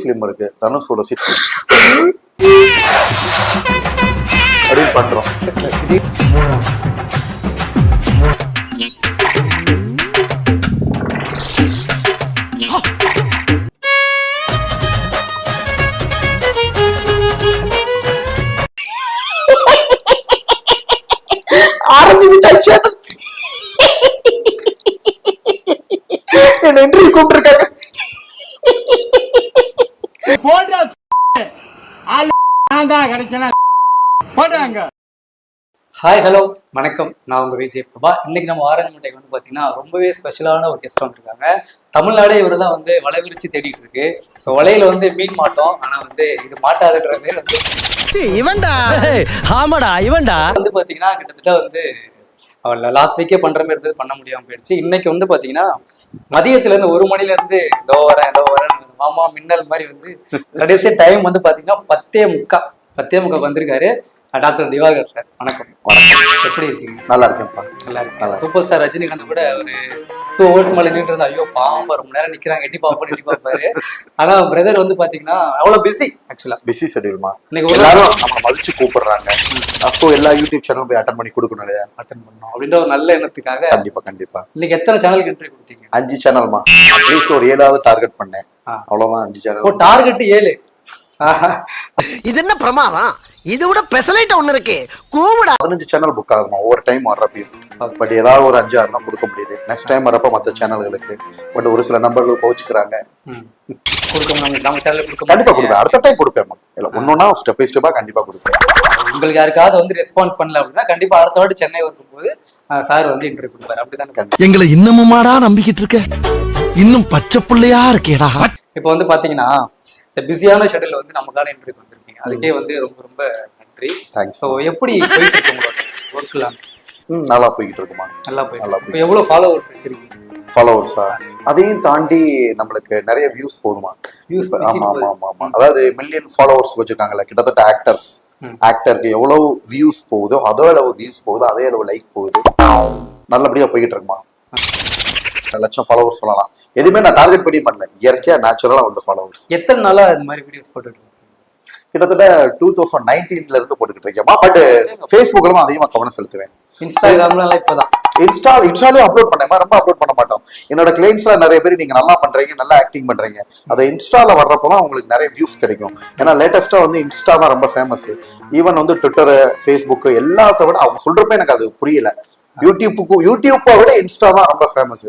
Film இருக்கு. தனுஷோட seat அப்படின்னு பண்றோம் ஆரஞ்சு விட்டாச்சு? சேனல் என்ன இன்டர்வியூ கூப்பிட்டு போட்டா ஆளு நான் தான் கிடைச்சேன்னா போட்டாங்க ஹாய் ஹலோ வணக்கம். நான் உங்க விஜய் பிரபா. இன்னைக்கு நம்ம ஆரஞ்சு முட்டைக்கு வந்து பாத்தீங்கன்னா ரொம்பவே ஸ்பெஷலான ஒரு கெஸ்ட் வந்திருக்காங்க. தமிழ்நாடே இவர் தான் வந்து வலை விரிச்சு தேடிட்டு இருக்கு. ஸோ வலையில வந்து மீன் மாட்டோம். ஆனா வந்து இது மாட்டாதுன்ற மாதிரி வந்து இவன்டா. ஆமாடா இவன்டா. வந்து பாத்தீங்கன்னா கிட்டத்தட்ட வந்து அவர் லாஸ்ட் வீக்கே பண்ற மாதிரி இருந்தது. பண்ண முடியாம போயிடுச்சு. இன்னைக்கு வந்து பாத்தீங்கன்னா மதியத்துல இருந்து ஒரு மணில இருந்து இதோ வரேன் இதோ வரேன். மாமா மின்னல் மாதிரி வந்து கடைசி டைம் வந்து பாத்தீங்கன்னா பத்தே முக்கா. பத்தே முக்கா வந்திருக்காரு டாக்டர் திவாகர் சார். வணக்கம். வணக்கம். எப்படி இருக்கீங்க? நல்லா இருக்கேன்ப்பா. நல்லா இருக்கு சூப்பர் ஸ்டார் ரஜினிகாந்த் கூட ஒரு டூ ஹவர்ஸ் மேல நின்றுட்டு இருந்தா ஐயோ பாவம் ரொம்ப நேரம் நிக்கிறாங்க. எட்டி பாப்பா எட்டி பாப்பாரு. ஆனா பிரதர் வந்து பாத்தீங்கன்னா அவ்வளவு பிஸி ஆக்சுவலா பிஸி ஷெட்யூல்மா இன்னைக்கு எல்லாரும் நம்ம மதிச்சு கூப்பிடுறாங்க. ஸோ எல்லா யூடியூப் சேனலும் போய் அட்டன் பண்ணி கொடுக்கணும் இல்லையா? அட்டன் பண்ணோம் அப்படின்ற ஒரு நல்ல எண்ணத்துக்காக கண்டிப்பா கண்டிப்பா. இன்னைக்கு எத்தனை சேனலுக்கு என்ட்ரி கொடுத்தீங்க? அஞ்சு சேனல்மா அட்லீஸ்ட் ஒரு ஏழாவது டார்கெட் பண்ணேன். ஆ. அவ்வளவுதான் அஞ்சு ஓ சேனல் டார்கெட் ஏழு. இது என்ன பிரமாதம்? இது விட பெசலைட் ஒண்ணு இருக்கு. கூவுடா. பதினஞ்சு சேனல் புக் ஆகுமா ஒவ்வொரு டைம் வர்றப்பையும். பட் ஏதாவது ஒரு அஞ்சு ஆறு தான் கொடுக்க முடியுது. நெக்ஸ்ட் டைம் வரப்ப மற்ற சேனல்களுக்கு பட் ஒரு சில நம்பர்கள் கொடுக்க கண்டிப்பா. கொடுப்பேன். அடுத்த டைம் கொடுப்பேன். இல்ல ஒன்னொன்னா ஸ்டெப் பை ஸ்டெப்பா கண்டிப்பா கொடுப்பேன். உங்களுக்கு யாருக்காவது வந்து ரெஸ்பான்ஸ் பண்ணல அப்படின்னா கண்டிப்பா அடுத்த வாட்டி சென்னை வரும்போது சார் வந்து இன்டர்வியூ கொடுப்பாரு. அப்படிதானே? எங்களை இன்னமுமாடா நம்பிக்கிட்டு இருக்க? இன்னும் பச்சை புள்ளையா இருக்கேடா. இப்போ வந்து பாத்தீங்கன்னா இந்த பிஸியான ஷெட்யூல் வந்து நமக்கான இன்டர்வியூ வந்திருக்கீங்க. அதுக்கே வந்து ரொம்ப ரொம்ப நன்றி. தேங்க்ஸ் ஸோ எப்படி போயிட்டு இருக்கு உங்களோட ஒர்க்லாம் ம் நல்லா போய்கிட்டு இருக்குமா நல்லா போயிட்டு நல்லா. இப்போ எவ்வளவு ஃபாலோவர்ஸ் வச்சிருக்கீங்க? ஃபாலோவர்ஸா அதையும் தாண்டி நம்மளுக்கு நிறைய வியூஸ் போதுமா? ஆமா ஆமா. ஆமா ஆமா. அதாவது மில்லியன் ஃபாலோவர்ஸ் வச்சிருக்காங்கல்ல கிட்டத்தட்ட ஆக்டர்ஸ். ஆக்டருக்கு எவ்வளவு வியூஸ் போகுதோ அதே அளவு வியூஸ் போகுதோ அதே அளவு லைக் போகுது. நல்லபடியா போய்கிட்டு இருக்குமா லட்சம் ஃபாலோவர்ஸ் சொல்லலாம். எதுவுமே நான் டார்கெட் பண்ணி பண்ணல. இயற்கையா நேச்சுரலா வந்த ஃபாலோவர்ஸ் எத்தனை நாளா இந்த மாதிரி வீடியோஸ் போட்டுட்டு கிட்டத்தட்ட டூ தௌசண்ட் நைன்டீன்ல இருந்து போட்டுக்கிட்டு இருக்கேமா பட் ஃபேஸ்புக்ல தான் அதிகமா கவனம் செலுத்துவேன். இன்ஸ்டாகிராம்ல இப்பதான். இன்ஸ்டா இன்ஸ்டாலே அப்லோட் பண்ணேன். ரொம்ப அப்லோட் பண்ண மாட்டோம். என்னோட கிளைண்ட்ஸ்ல நிறைய பேர் நீங்க நல்லா பண்றீங்க நல்லா ஆக்டிங் பண்றீங்க. அதை இன்ஸ்டால வர்றப்போ தான் உங்களுக்கு நிறைய வியூஸ் கிடைக்கும். ஏன்னா லேட்டஸ்டா வந்து இன்ஸ்டா தான் ரொம்ப ஃபேமஸ் ஈவன் வந்து ட்விட்டர் ஃபேஸ்புக் எல்லாத்த விட அவங்க சொல்றப்ப எனக்கு அது புரியல. யூடியூப்புக்கும் யூடியூப்பை விட இன்ஸ்டா தான் ரொம்ப ஃபேமஸ்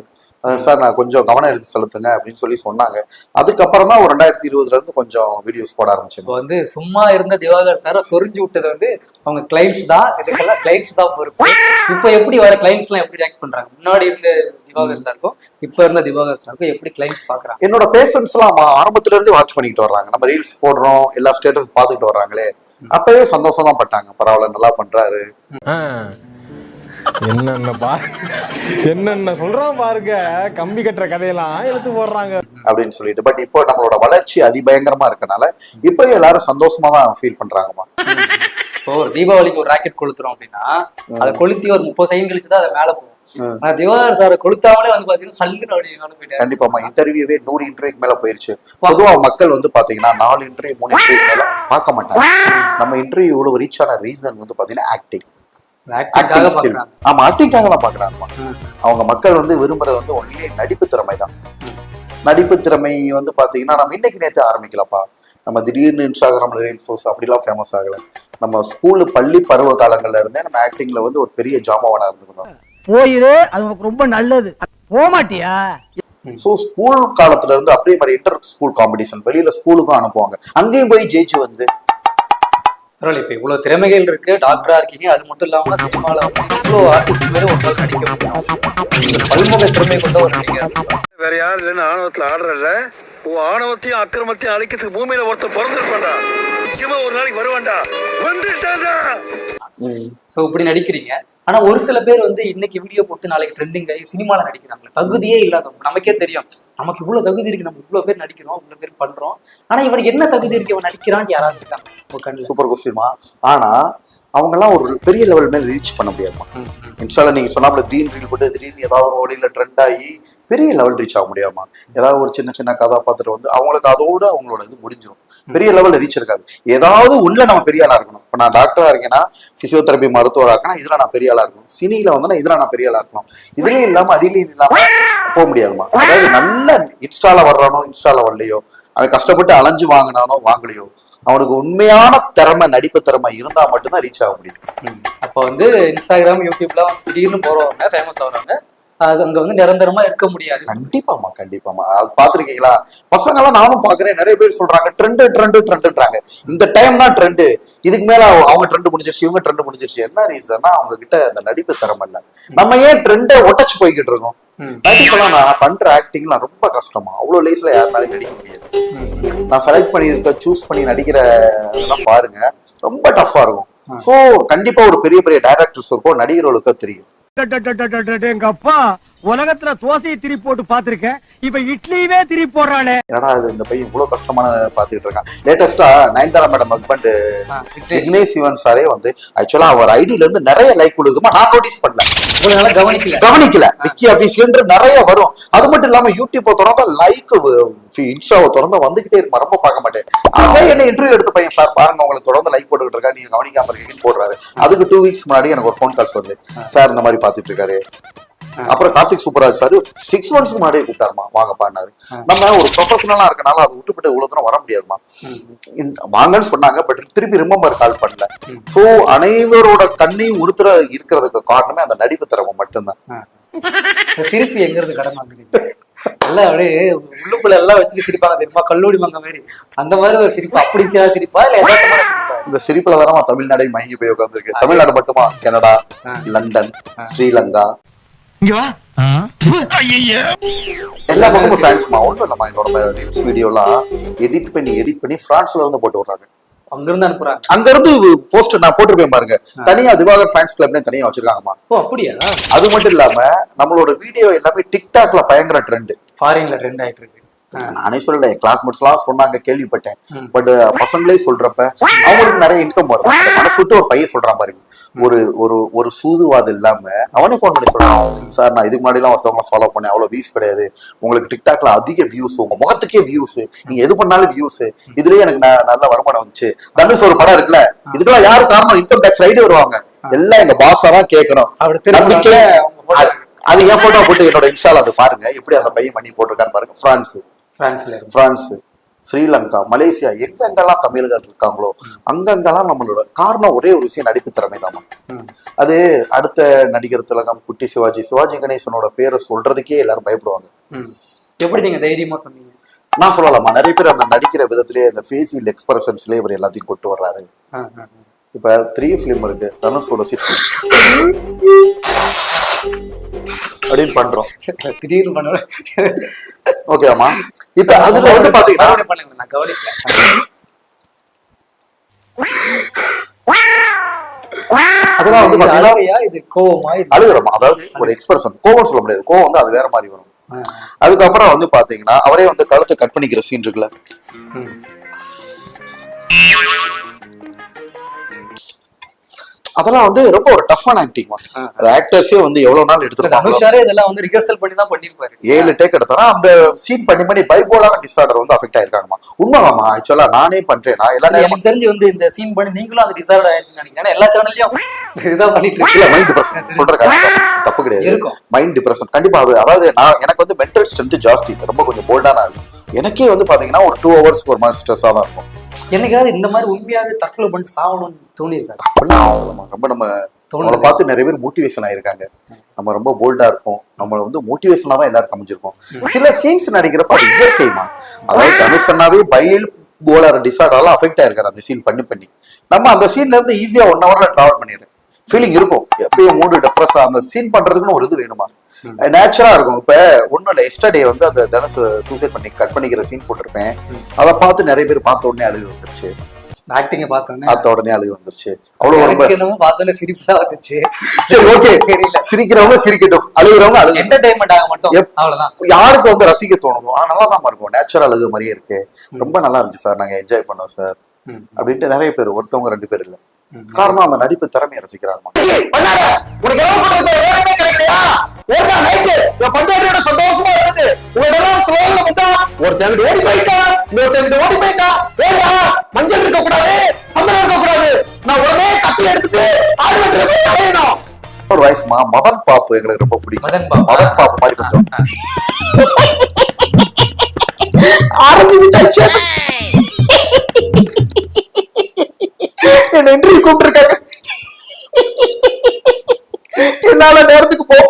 சார் நான் கொஞ்சம் கவனம் எடுத்து செலுத்துங்க அப்படின்னு சொல்லி சொன்னாங்க. அதுக்கப்புறம் தான் ஒரு ரெண்டாயிரத்தி இருபதுல இருந்து கொஞ்சம் வீடியோஸ் போட ஆரம்பிச்சேன். இப்போ வந்து சும்மா இருந்த திவாகர் சார சொரிஞ்சு விட்டது வந்து அவங்க கிளைண்ட்ஸ் தான். இதுக்கெல்லாம் கிளைண்ட்ஸ் தான் பொறுப்பு. இப்போ எப்படி வர கிளைண்ட்ஸ் எல்லாம் எப்படி ரியாக்ட் பண்றாங்க? முன்னாடி இருந்த திவாகர் சாருக்கும் இப்போ இருந்த திவாகர் சாருக்கும் எப்படி கிளைண்ட்ஸ் பாக்குறாங்க என்னோட பேஷன்ஸ் எல்லாம் ஆரம்பத்துல இருந்து வாட்ச் பண்ணிட்டு வர்றாங்க. நம்ம ரீல்ஸ் போடுறோம் எல்லா ஸ்டேட்டஸ் பார்த்துக்கிட்டு வர்றாங்களே. அப்பவே சந்தோஷம் தான் பட்டாங்க. பரவாயில்ல நல்லா பண்றாரு. என்னென்ன பா என்னென்ன சொல்றான் பாருங்க. கம்பி கட்டுற கதையெல்லாம் எடுத்து போடுறாங்க. அப்படின்னு சொல்லிட்டு. பட் இப்போ நம்மளோட வளர்ச்சி அதிபயங்கரமா இருக்கனால இப்போ எல்லாரும் சந்தோஷமா தான் ஃபீல் பண்றாங்கம்மா. இப்போ ஒரு தீபாவளிக்கு ஒரு ராக்கெட் கொளுத்துறோம் அப்படின்னா அதை கொளுத்தி ஒரு முப்பது செகண்ட் கழிச்சு தான் அதை மேல போகும். ஆனா திவாகர் சாரை கொளுத்தாமலே வந்து பாத்தீங்கன்னா சல்லுன்னு அப்படி கண்டிப்பாமா இன்டர்வியூவே நூறு இன்டர்வியூக்கு மேல போயிருச்சு. பொதுவா மக்கள் வந்து பாத்தீங்கன்னா நாலு இன்டர்வியூ மூணு இன்டர்வியூ மேல பார்க்க மாட்டாங்க. நம்ம இன்டர்வியூ இவ்வளவு ரீச் ஆன ரீசன் வந்து பாத்தீங்கன்னா ஆக்டிங் ஆமா ஆக்டிங்காக தான் பாக்குறாங்கம்மா அவங்க மக்கள் வந்து விரும்புறது வந்து ஒன்லி நடிப்பு திறமை தான் நடிப்பு திறமை வந்து பாத்தீங்கன்னா நம்ம இன்னைக்கு நேத்து ஆரம்பிக்கலப்பா நம்ம திடீர்னு இன்ஸ்டாகிராம்ல ரீல்ஸ் அப்படிலாம் ஃபேமஸ் ஆகல. நம்ம ஸ்கூலு பள்ளி பருவ காலங்கள்ல இருந்தே நம்ம ஆக்டிங்ல வந்து ஒரு பெரிய ஜாமாவானா இருந்திருந்தோம் போயிரு அது உனக்கு ரொம்ப நல்லது. போக மாட்டியா ஸோ ஸ்கூல் காலத்துல இருந்து அப்படியே மாதிரி இன்டர் ஸ்கூல் காம்படிஷன் வெளியில ஸ்கூலுக்கும் அனுப்புவாங்க. அங்கேயும் போய் ஜெயிச்சு வந்து பரவாயில்ல இப்போ இவ்வளோ திறமைகள் இருக்கு டாக்டரா இருக்கீங்க அது மட்டும் இல்லாமல் சினிமாவில் இவ்வளோ ஆர்டிஸ்ட் பேரு ஒரு நாள் நடிக்க பல்முக திறமை கொண்ட ஒரு நடிகர். வேற யாரும் இல்லைன்னு ஆணவத்தில் ஆடுறல உன் ஆணவத்தையும் அக்கிரமத்தையும் அழிக்கிறதுக்கு பூமியில ஒருத்தர் பிறந்திருப்பான்டா. நிச்சயமா ஒரு நாளைக்கு வருவான்டா. வந்துட்டான்டா. சோ இப்படி நடிக்கிறீங்க. ஆனா ஒரு சில பேர் வந்து இன்னைக்கு வீடியோ போட்டு நாளைக்கு ட்ரெண்டிங் ஆகி சினிமால நடிக்கிறாங்க தகுதியே இல்லாதவங்க. நமக்கே தெரியும். நமக்கு இவ்வளவு தகுதி இருக்கு. நம்ம இவ்வளவு பேர் நடிக்கிறோம். இவ்வளவு பேர் பண்றோம். ஆனா இவனுக்கு என்ன தகுதி இருக்கு? இவன் நடிக்கிறான்னு யாராவது இருக்காங்க சூப்பர் கொஸ்டின்மா ஆனா அவங்கெல்லாம் ஒரு பெரிய லெவல் மேல ரீச் பண்ண முடியாதுமா? இன்ஸ்டால நீங்க சொன்னாப்புல திடீர்னு ரீல் போட்டு திடீர்னு ஏதாவது ஒரு வழியில ட்ரெண்ட் ஆகி பெரிய லெவல் ரீச் ஆக முடியாமா ஏதாவது ஒரு சின்ன சின்ன கதாபாத்திரம் வந்து அவங்களுக்கு அதோட அவங்களோட இது முடிஞ்சிடும் பெரிய லெவல்ல ரீச் இருக்காது. ஏதாவது உள்ள நம்ம பெரிய ஆளா இருக்கணும். இப்போ நான் டாக்டரா இருக்கேன்னா பிசியோதெரபி மருத்துவரா இருக்கனா இதுல நான் பெரிய ஆளா இருக்கணும். சினியில வந்து இதுல நான் பெரிய ஆளா இருக்கணும். இதுலயும் இல்லாம அதுலயும் இல்லாம போக முடியாதுமா அதாவது நல்ல இன்ஸ்டால வர்றானோ இன்ஸ்டால வரலையோ அவன் கஷ்டப்பட்டு அலைஞ்சு வாங்கினானோ வாங்கலையோ அவனுக்கு உண்மையான திறமை நடிப்பு திறமை இருந்தா மட்டும்தான் ரீச் ஆக முடியும் அப்போ வந்து இன்ஸ்டாகிராம் யூடியூப்லாம் திடீர்னு போறவங்க ஃபேமஸ் ஆகுறாங்க அது அங்க வந்து நிரந்தரமா இருக்க முடியாது. கண்டிப்பாமா கண்டிப்பாமா அது பாத்திருக்கீங்களா பசங்க எல்லாம் நானும் பாக்குறேன் நிறைய பேர் சொல்றாங்க ட்ரெண்டு ட்ரெண்டு ட்ரெண்டுன்றாங்க இந்த டைம் தான் ட்ரெண்டு இதுக்கு மேல அவங்க ட்ரெண்ட் முடிஞ்சிருச்சு இவங்க ட்ரெண்ட் முடிஞ்சிருச்சு. என்ன ரீசன்னா அவங்க கிட்ட அந்த நடிப்பு திறமை இல்ல. நம்ம ஏன் ட்ரெண்டை ஒட்டச்சு போய்கிட்டு இருக்கோம்? நடிப்பெல்லாம் நான் பண்ற ஆக்டிங்லாம் ரொம்ப கஷ்டமா. அவ்வளவு லேஸ்ல யாருனாலும் நடிக்க முடியாது. நான் செலக்ட் பண்ணியிருக்க சூஸ் பண்ணி நடிக்கிற இதெல்லாம் பாருங்க ரொம்ப டஃப்பா இருக்கும். சோ கண்டிப்பா ஒரு பெரிய பெரிய டைரக்டர்ஸ் இருக்கும் நடிகர்களுக்கு தெரியும். எங்க அப்பா உலகத்துல தோசையை திருப்பி போட்டு பாத்திருக்கேன் இப்ப இட்லியுமே திருப்பி போடுறானே என்னடா இது இந்த பையன் இவ்வளவு கஷ்டமான பாத்துக்கிட்டு இருக்கான். லேட்டஸ்டா நயன்தாரா மேடம் ஹஸ்பண்ட் விக்னேஷ் சிவன் சாரே வந்து ஆக்சுவலா அவர் ஐடியில இருந்து நிறைய லைக் விழுதுமா நான் நோட்டீஸ் பண்ணல. கவனிக்கல. கவனிக்கல. விக்கி அபிஷியன்ற நிறைய வரும். அது மட்டும் இல்லாம யூடியூப் திறந்தா லைக் இன்ஸ்டாவை திறந்தா வந்துகிட்டே இருக்கும்? ரொம்ப பார்க்க மாட்டேன். அதான் என்ன இன்டர்வியூ எடுத்த பையன் சார் பாருங்க உங்களுக்கு தொடர்ந்து லைக் போட்டுக்கிட்டு இருக்கா நீங்க கவனிக்காம இருக்கீங்கன்னு போடுறாரு. அதுக்கு டூ வீக்ஸ் முன்னாடி எனக்கு ஒரு ஃபோன் கால்ஸ் வருது. சார் இந்த மாதிரி பாத்துட்டு இருக்காரு. அப்புறம் கார்த்திக் சூப்பராஜ் சார் சிக்ஸ் மந்த்ஸ்க்கு முன்னாடியே கூப்பிட்டாருமா வாங்கப்பான்னாரு நம்ம ஒரு ப்ரொஃபஷனலா இருக்கனால அது விட்டுப்பட்டு இவ்வளவு தூரம் வர முடியாதுமா. வாங்கன்னு சொன்னாங்க பட் திருப்பி ரிமெம்பர் கால் பண்ணல. சோ அனைவரோட கண்ணையும் உறுத்துற இருக்கிறதுக்கு காரணமே அந்த நடிப்பு திறமை மட்டும்தான். இந்த சிரிப்பு எங்க இருந்து கடன் வாங்குறீங்க எல்லாம் அப்படியே உள்ளுக்குள்ள எல்லாம் வச்சுட்டு சிரிப்பாங்க தெரியுமா? கல்லூரி மங்க மாதிரி. அந்த மாதிரி ஒரு சிரிப்பு அப்படி சிரிப்பா சிரிப்பா இல்ல யதார்த்தமான சிரிப்பா? இந்த சிரிப்புல தானமா தமிழ்நாடே மயங்கி போய் உட்காந்துருக்கு தமிழ்நாடு மட்டுமா? கனடா லண்டன் ஸ்ரீலங்கா இங்க வா. எல்லா பக்கமும் ஃபேன்ஸ்மா ஒண்ணும் இல்லம்மா என்னோட ரீல்ஸ் வீடியோலாம் எடிட் பண்ணி எடிட் பண்ணி பிரான்ஸ்ல இருந்து போட்டு விடுறாங்க. அங்க இருந்து அனுப்புறாங்க. அங்க இருந்து போஸ்ட் நான் போட்டிருப்பேன் பாருங்க. தனியா திவாகர் ஃபேன்ஸ் கிளப்னே தனியா வச்சிருக்காங்கம்மா. ஓ அப்படியா? அது மட்டும் இல்லாம நம்மளோட வீடியோ எல்லாமே டிக்டாக்ல பயங்கர ட்ரெண்ட் ஃபாரின்ல ட்ரெண்ட் ஆயிட்டு இருக்கு. நானே சொல்லல என் கிளாஸ்மேட்ஸ் எல்லாம் சொன்னாங்க கேள்விப்பட்டேன். பட் பசங்களே சொல்றப்ப அவங்களுக்கு நிறைய இன்கம் அந்த மனசு விட்டு ஒரு பையன் சொல்றான் பாருங்க. ஒரு ஒரு ஒரு சூதுவாது இல்லாம அவனே ஃபோன் பண்ணி சொல்றான். சார் நான் இதுக்கு முன்னாடி எல்லாம் ஒருத்தவங்க ஃபாலோ பண்ணேன். அவ்வளவு வியூஸ் கிடையாது. உங்களுக்கு டிக்டாக்ல அதிக வியூஸ் உங்க முகத்துக்கே வியூஸ் நீங்க எது பண்ணாலும் வியூஸ் இதுலயே எனக்கு நல்ல வருமானம் வந்துச்சு. தனுஷ் ஒரு படம் இருக்குல்ல? இதுக்கெல்லாம் யாரு காரணம்? இன்கம் டேக்ஸ் ரைடு வருவாங்க. எல்லாம் எங்க பாஸா தான் கேட்கணும். நம்பிக்கை அது என் போட்டோ போட்டு என்னோட இன்ஸ்டால அது பாருங்க. எப்படி அந்த பையன் பண்ணி போட்டிருக்கான்னு பாருங்க. பிரான்ஸ் பிரான்ஸ்ல பிரான்ஸ் ஸ்ரீலங்கா மலேசியா எங்கெங்கெல்லாம் தமிழர்கள் இருக்காங்களோ அங்கங்கெல்லாம் நம்மளோட காரணம் ஒரே ஒரு விஷயம் நடிப்பு திறமை தான். அது அடுத்த நடிகர் திலகம் குட்டி சிவாஜி சிவாஜி கணேசனோட பேரை சொல்றதுக்கே எல்லாரும் பயப்படுவாங்க. எப்படி நீங்க தைரியமா சொன்னீங்க? நான் சொல்லலாமா? நிறைய பேர் அந்த நடிக்கிற விதத்திலேயே அந்த ஃபேஷியல் எக்ஸ்பிரஷன்ஸ்லயே இவர் எல்லாத்தையும் கொண்டு வர்றாரு. இப்ப த்ரீ ஃபிலிம் இருக்கு. தனுஷோட சிட் அப்படின்னு பண்றோம். திடீர்னு பண்ண ஓகேவாமா இப்ப அதுல வந்து பாத்தீங்கன்னா நான் கவனிக்கல. அதெல்லாம் வந்து பாத்தீங்கன்னா இது கோவமா? அழுகிறோமா? அதாவது ஒரு எக்ஸ்பிரஷன் கோவம் சொல்ல முடியாது. கோவம் வந்து அது வேற மாதிரி வரும். அதுக்கப்புறம் வந்து பாத்தீங்கன்னா அவரே வந்து கழுத்தை கட் பண்ணிக்கிற சீன் இருக்குல்ல. அதெல்லாம் வந்து ரொம்ப ஒரு டஃப்பான ஆக்டிங்மா அது ஆக்டர்ஸே வந்து எவ்வளவு நாள் எடுத்துருப்பாங்க தனுஷாரே இதெல்லாம் வந்து ரிஹர்சல் பண்ணி தான் பண்ணிருப்பாரு ஏழு டேக் எடுத்தாரா? அந்த சீன் பண்ணி பண்ணி பைபோலான டிசார்டர் வந்து அஃபெக்ட் ஆயிருக்காங்கம்மா. உண்மைதாம்மா ஆக்சுவலா நானே பண்றேன். நான் எல்லா இல்ல, நேரமும் எனக்கு தெரிஞ்சு வந்து இந்த சீன் பண்ணி நீங்களும் டிசைட் ஆயிடுன்னு நினைக்கிறேன். எல்லா சேனல்லையும் இதுதான் பண்ணிட்டு இருக்கு மைண்ட் டிப்ரெஷன் சொல்ற தப்பு. கிடையாது. இருக்கும். மைண்ட் டிப்ரெஷன் கண்டிப்பா அது அதாவது நான் எனக்கு வந்து மென்டல் ஸ்ட்ரென்த் ஜாஸ்தி. ரொம்ப கொஞ்சம் போல்டான ஆளு எனக்கே வந்து பாத்தீங்கன்னா ஒரு டூ ஹவர்ஸ்க்கு ஒரு மாதிரி ஸ்ட்ரெஸ்ஸா தான் இருக்கும். என்னைக்காவது இந்த மாதிரி உண்மையாவே தற்கொலை பண்ணிட்டு சாகணும்னு தோணி அப்படிலாம். ரொம்ப நம்ம. நம்மளை பார்த்து நிறைய பேர் மோட்டிவேஷன் ஆயிருக்காங்க. நம்ம ரொம்ப போல்டா இருப்போம் நம்மள வந்து மோட்டிவேஷனா தான் எல்லாரும் அமைஞ்சிருக்கோம் சில சீன்ஸ் நடிக்கிறப்ப அது இயற்கைமா அதாவது தனுஷன்னாவே பயில் போலர் டிசார்டர்லாம் அஃபெக்ட் ஆயிருக்காரு அந்த சீன் பண்ணி பண்ணி. நம்ம அந்த சீன்ல இருந்து ஈஸியா ஒன் ஹவர்ல டிராவல் பண்ணிடுறேன். ஃபீலிங் இருக்கும். எப்பயும் மூடு டெப்ரஸ் அந்த சீன் பண்றதுக்குன்னு ஒரு இது வேணுமா? நேச்சுரா இருக்கும். இப்ப ஒண்ணும் இல்ல எஸ்டர்டே வந்து அந்த தனுஷ் சூசைட் பண்ணி கட் பண்ணிக்கிற சீன் போட்டிருப்பேன். அதை பார்த்து நிறைய பேர் பார்த்த உடனே அழுகு வந்துருச்சு. ஆக்டிங்க பார்த்தோன்னே பார்த்த உடனே அழுகு வந்துருச்சு. அவ்வளவு ரொம்ப என்னமோ பார்த்தோன்னே சிரிப்பு தான் வந்துச்சு. சரி ஓகே தெரியல. சிரிக்கிறவங்க சிரிக்கட்டும். அழுகுறவங்க அழுகு என்டர்டைன்மெண்ட் ஆக மட்டும். அவ்வளவுதான். யாருக்கு வந்து ரசிக்க தோணுதோ. ஆனா நல்லா தான் இருக்கும். நேச்சுரல் அழுகு மாதிரியே இருக்கு. ரொம்ப நல்லா இருந்துச்சு சார் நாங்க என்ஜாய் பண்ணோம் சார். அப்படின்ட்டு நிறைய பேர் ஒருத்தவங்க ரெண்டு பேர் இல்ல. காரணம் அந்த நடிப்பு திறமையை ரசிக்கிறாருமா ஒரு நாள் நைட்டு என் பஞ்சாயத்தோட சந்தோஷமா இருந்துட்டு உங்களெல்லாம் சோழல விட்டா ஒருத்தங்க ஓடி போயிட்டா இன்னொருத்தங்க ஓடி போயிட்டா ஏண்டா மஞ்சள் இருக்க கூடாது சந்தனம் இருக்க கூடாது. நான் உடனே கத்தி எடுத்துட்டு ஆடு வெட்டுற போய் அலையணும். ஒரு வயசுமா மதன் பாப்பு எங்களுக்கு ரொம்ப பிடிக்கும். மதன் பாப்பு. மதன் பாப்பு மாதிரி கொஞ்சம். ஆரஞ்சு விட்டாச்சு. என்ன இன்டர்வியூ கூப்பிட்டுருக்காங்க என்னால நேரத்துக்கு போக